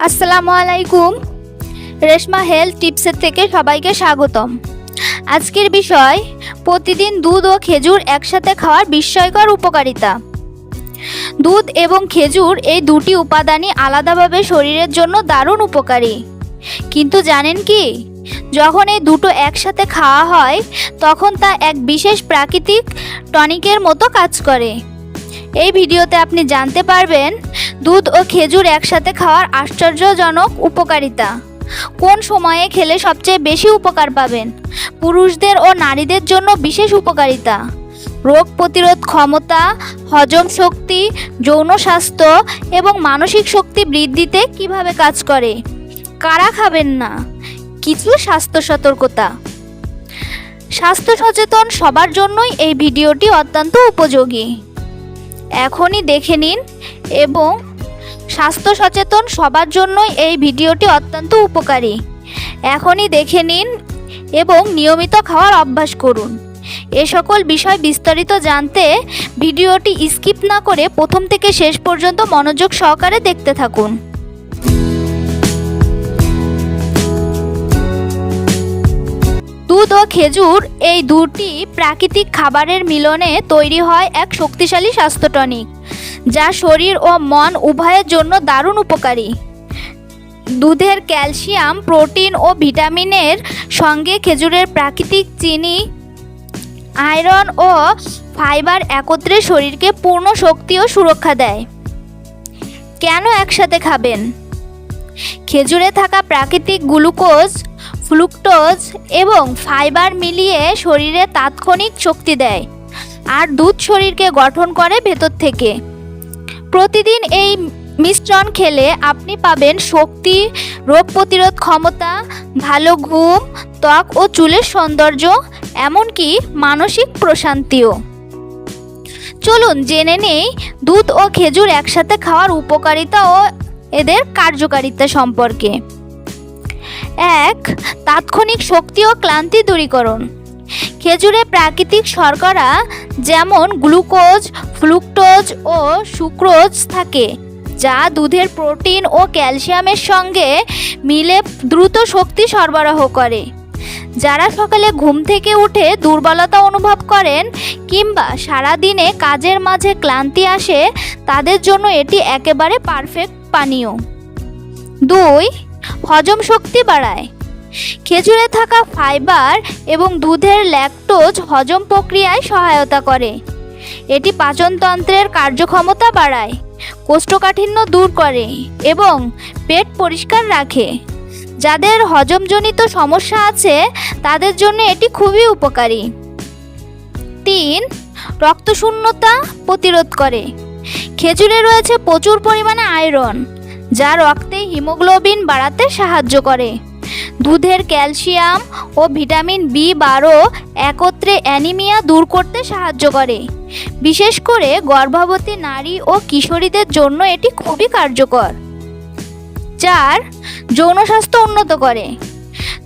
আসসালামু আলাইকুম। রেশমা হেলথ টিপসের থেকে সবাইকে স্বাগতম। আজকের বিষয়, প্রতিদিন দুধ ও খেজুর একসাথে খাওয়ার বিস্ময়কর উপকারিতা। দুধ এবং খেজুর এই দুটি উপাদানই আলাদাভাবে শরীরের জন্য দারুণ উপকারী। কিন্তু জানেন কি? যখন এই দুটো একসাথে খাওয়া হয়, তখন তা এক বিশেষ প্রাকৃতিক টনিকের মতো কাজ করে। এই ভিডিওতে আপনি জানতে পারবেন, দুধ ও খেজুর একসাথে খাওয়ার আশ্চর্যজনক উপকারিতা। কোন সময়ে খেলে সবচেয়ে বেশি উপকার পাবেন? পুরুষদের ও নারীদের জন্য বিশেষ উপকারিতা। রোগ প্রতিরোধ ক্ষমতা, হজম শক্তি, যৌন স্বাস্থ্য এবং মানসিক শক্তি বৃদ্ধিতে কীভাবে কাজ করে? কারা খাবেন না? কিছু স্বাস্থ্য সতর্কতা। স্বাস্থ্য সচেতন সবার জন্যই এই ভিডিওটি অত্যন্ত উপযোগী। এখনই দেখে নিন এবং স্বাস্থ্য সচেতন সবার জন্যই এই ভিডিওটি অত্যন্ত উপকারী। এখনই দেখে নিন এবং নিয়মিত খাওয়ার অভ্যাস করুন। এ সকল বিষয় বিস্তারিত জানতে ভিডিওটি স্কিপ না করে প্রথম থেকে শেষ পর্যন্ত মনোযোগ সহকারে দেখতে থাকুন। দুধ খেজুর এই দুটি প্রাকৃতিক খাবারের মিলনে তৈরি হয় এক শক্তিশালী স্বাস্থ্য টনিক, যা শরীর ও মন উভয়ের জন্য দারুণ উপকারী। দুধের ক্যালসিয়াম, প্রোটিন ও ভিটামিনের সঙ্গে খেজুরের প্রাকৃতিক চিনি, আয়রন ও ফাইবার একত্রে শরীরকে পূর্ণ শক্তি ও সুরক্ষা দেয়। কেন একসাথে খাবেন? খেজুরে থাকা প্রাকৃতিক গ্লুকোজ ফ্লুক্টোজ এবং ফাইবার মিলিয়ে শরীরে তাৎক্ষণিক শক্তি দেয় আর দুধ শরীরকে গঠন করে ভেতর থেকে। প্রতিদিন এই মিশ্রণ খেলে আপনি পাবেন শক্তি, রোগ প্রতিরোধ ক্ষমতা, ভালো ঘুম, ত্বক ও চুলের সৌন্দর্য, এমনকি মানসিক প্রশান্তিও। চলুন জেনে নেই দুধ ও খেজুর একসাথে খাওয়ার উপকারিতা ও এদের কার্যকারিতা সম্পর্কে। এক, তাৎক্ষণিক শক্তি ও ক্লান্তি দূরীকরণ। খেজুরে প্রাকৃতিক শর্করা যেমন গ্লুকোজ ফ্লুকটোজ ও সুক্রোজ থাকে, যা দুধের প্রোটিন ও ক্যালসিয়ামের সঙ্গে মিলে দ্রুত শক্তি সরবরাহ করে। যারা সকালে ঘুম থেকে উঠে দুর্বলতা অনুভব করেন কিংবা সারাদিনে কাজের মাঝে ক্লান্তি আসে, তাদের জন্য এটি একেবারে পারফেক্ট পানীয়। দুই হজম শক্তি বাড়ায়। খেজুরে থাকা ফাইবার এবং দুধের ল্যাকটোজ হজম প্রক্রিয়ায় সহায়তা করে। এটি পাচনতন্ত্রের কার্যক্ষমতা বাড়ায়, কোষ্ঠকাঠিন্য দূর করে এবং পেট পরিষ্কার রাখে। যাদের হজমজনিত সমস্যা আছে, তাদের জন্য এটি খুবই উপকারী। তিন, রক্তশূন্যতা প্রতিরোধ করে। খেজুরে রয়েছে প্রচুর পরিমাণে আয়রন যা রক্তে হিমোগ্লোবিন বাড়াতে সাহায্য করে। দুধের ক্যালসিয়াম ও ভিটামিন বি বারো একত্রে অ্যানিমিয়া দূর করতে সাহায্য করে। বিশেষ করে গর্ভবতী নারী ও কিশোরীদের জন্য এটি খুবই কার্যকর। চার, যৌন স্বাস্থ্য উন্নত করে।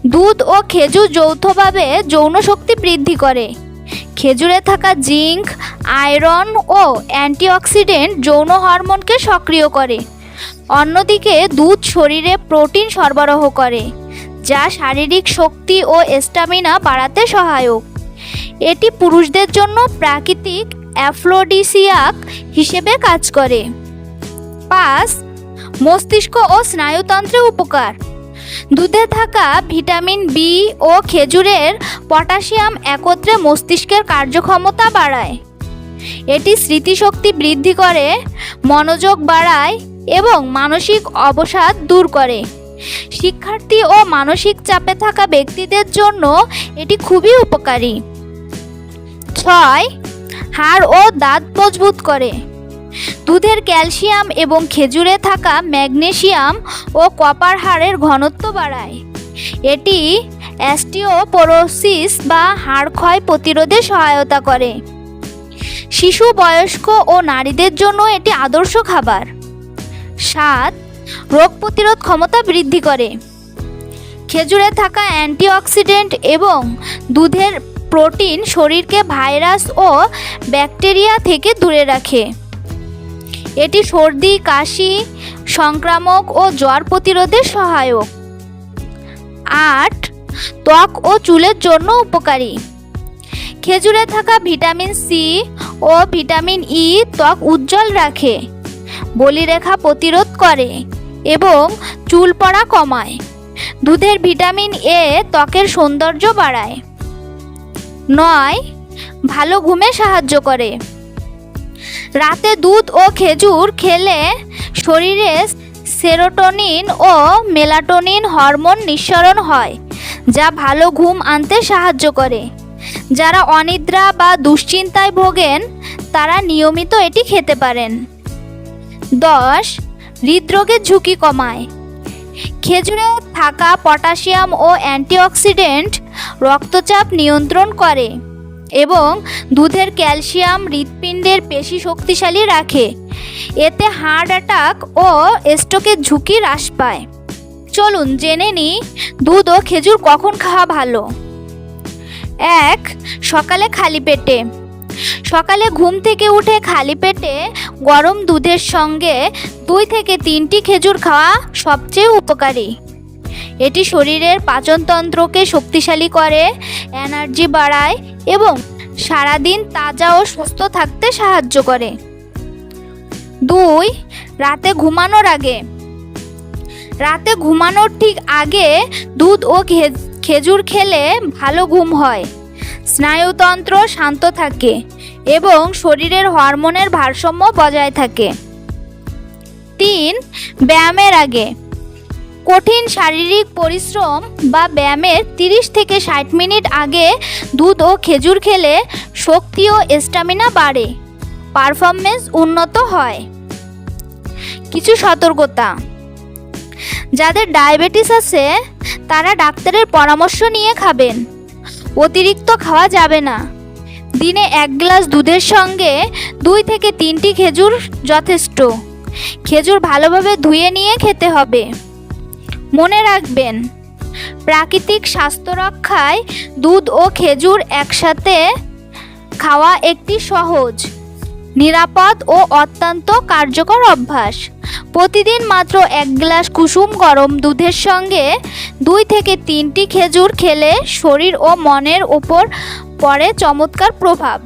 দুধ ও খেজুর যৌথভাবে যৌন শক্তি বৃদ্ধি করে। খেজুরে থাকা জিঙ্ক, আয়রন ও অ্যান্টিঅক্সিডেন্ট যৌন হরমোনকে সক্রিয় করে। অন্যদিকে দুধ শরীরে প্রোটিন সরবরাহ করে, যা শারীরিক শক্তি ও স্টামিনা বাড়াতে সহায়ক। এটি পুরুষদের জন্য প্রাকৃতিক অ্যাফ্লোডিসিয়াক হিসেবে কাজ করে। পাঁচ, মস্তিষ্ক ও স্নায়ুতন্ত্রে উপকার। দুধে থাকা ভিটামিন বি ও খেজুরের পটাশিয়াম একত্রে মস্তিষ্কের কার্যক্ষমতা বাড়ায়। এটি স্মৃতিশক্তি বৃদ্ধি করে, মনোযোগ বাড়ায় এবং মানসিক অবসাদ দূর করে। শিক্ষার্থী ও মানসিক চাপে থাকা ব্যক্তিদের জন্য এটি খুবই উপকারী। ছয়, হাড় ও দাঁত মজবুত করে। দুধের ক্যালসিয়াম এবং খেজুরে থাকা ম্যাগনেসিয়াম ও কপার হাড়ের ঘনত্ব বাড়ায়। এটি অ্যাস্টিওপোরোসিস বা হাড় ক্ষয় প্রতিরোধে সহায়তা করে। শিশু, বয়স্ক ও নারীদের জন্য এটি আদর্শ খাবার। সাত, রোগ প্রতিরোধ ক্ষমতা বৃদ্ধি করে। খেজুরে থাকা অ্যান্টিঅক্সিডেন্ট এবং দুধের প্রোটিন শরীরকে ভাইরাস ও ব্যাকটেরিয়া থেকে দূরে রাখে। এটি সর্দি, কাশি, সংক্রামক ও জ্বর প্রতিরোধে সহায়ক। আট, ত্বক ও চুলের জন্য উপকারী। খেজুরে থাকা ভিটামিন সি ও ভিটামিন ই ত্বক উজ্জ্বল রাখে। বলিরেখা প্রতিরোধ করে এবং চুল পড়া কমায়। দুধের ভিটামিন এ ত্বকের সৌন্দর্য বাড়ায়। নয়, ভালো ঘুমে সাহায্য করে। রাতে দুধ ও খেজুর খেলে শরীরে সেরোটোনিন ও মেলাটোনিন হরমোন নিঃসরণ হয়, যা ভালো ঘুম আনতে সাহায্য করে। যারা অনিদ্রা বা দুশ্চিন্তায় ভোগেন, তারা নিয়মিত এটি খেতে পারেন। দশ হৃদরোগের ঝুঁকি কমায়। খেজুরে, থাকা পটাশিয়াম ও অ্যান্টিঅক্সিডেন্ট রক্তচাপ নিয়ন্ত্রণ করে এবং দুধের ক্যালসিয়াম হৃৎপিণ্ডের পেশি শক্তিশালী রাখে। এতে হার্ট অ্যাটাক ও স্ট্রোকের ঝুঁকি হ্রাস পায়। চলুন জেনে নিই, দুধ ও খেজুর কখন খাওয়া ভালো। এক, সকালে খালি পেটে। সকালে ঘুম থেকে উঠে খালি পেটে গরম দুধের সঙ্গে দুই থেকে তিনটি খেজুর খাওয়া সবচেয়ে উপকারী। এটি শরীরের পাচনতন্ত্রকে শক্তিশালী করে, এনার্জি বাড়ায় এবং সারাদিন তাজা ও সুস্থ থাকতে সাহায্য করে। দুই, রাতে ঘুমানোর আগে। রাতে ঘুমানোর ঠিক আগে দুধ ও খেজুর খেলে ভালো ঘুম হয়। স্নায়ুতন্ত্র শান্ত থাকে। এবং শরীরের হরমোনের ভারসাম্য বজায় থাকে। তিন, ব্যায়ামের আগে। কঠিন শারীরিক পরিশ্রম বা ব্যায়ামের তিরিশ থেকে ষাট মিনিট আগে দুধ ও খেজুর খেলে শক্তি ও স্ট্যামিনা বাড়ে পারফরমেন্স উন্নত হয়। কিছু সতর্কতা। যাদের ডায়াবেটিস আছে, তারা ডাক্তারের পরামর্শ নিয়ে খাবেন। অতিরিক্ত খাওয়া যাবে না। দিনে এক গ্লাস দুধের সঙ্গে দুই থেকে তিনটি খেজুর যথেষ্ট। খেজুর ভালোভাবে ধুয়ে নিয়ে খেতে হবে। মনে রাখবেন, প্রাকৃতিক স্বাস্থ্য রক্ষায় দুধ ও খেজুর একসাথে খাওয়া একটি সহজ। নিরাপদ ও অত্যন্ত কার্যকর অভ্যাস। প্রতিদিন মাত্র এক গ্লাস কুসুম গরম দুধের সঙ্গে দুই থেকে তিনটি খেজুর খেলে শরীর ও মনের উপর পড়ে চমৎকার প্রভাব।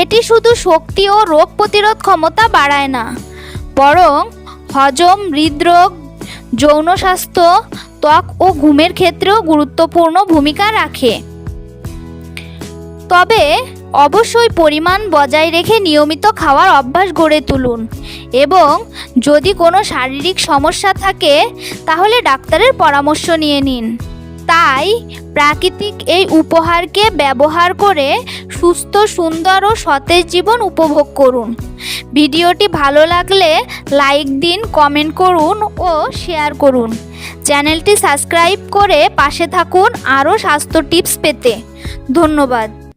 এটি শুধু শক্তি ও রোগ প্রতিরোধ ক্ষমতা বাড়ায় না, বরং হজম, হৃদরোগ, যৌন স্বাস্থ্য, ত্বক ও ঘুমের ক্ষেত্রেও গুরুত্বপূর্ণ ভূমিকা রাখে। তবে অবশ্যই পরিমাণ বজায় রেখে নিয়মিত খাওয়ার অভ্যাস গড়ে তুলুন। এবং যদি কোনো শারীরিক সমস্যা থাকে, তাহলে ডাক্তারের পরামর্শ নিয়ে নিন। তাই প্রাকৃতিক এই উপহারকে ব্যবহার করে সুস্থ, সুন্দর ও সতেজ জীবন উপভোগ করুন। ভিডিওটি ভালো লাগলে লাইক দিন, কমেন্ট করুন ও শেয়ার করুন। চ্যানেলটি সাবস্ক্রাইব করে পাশে থাকুন আরও স্বাস্থ্য টিপস পেতে। ধন্যবাদ।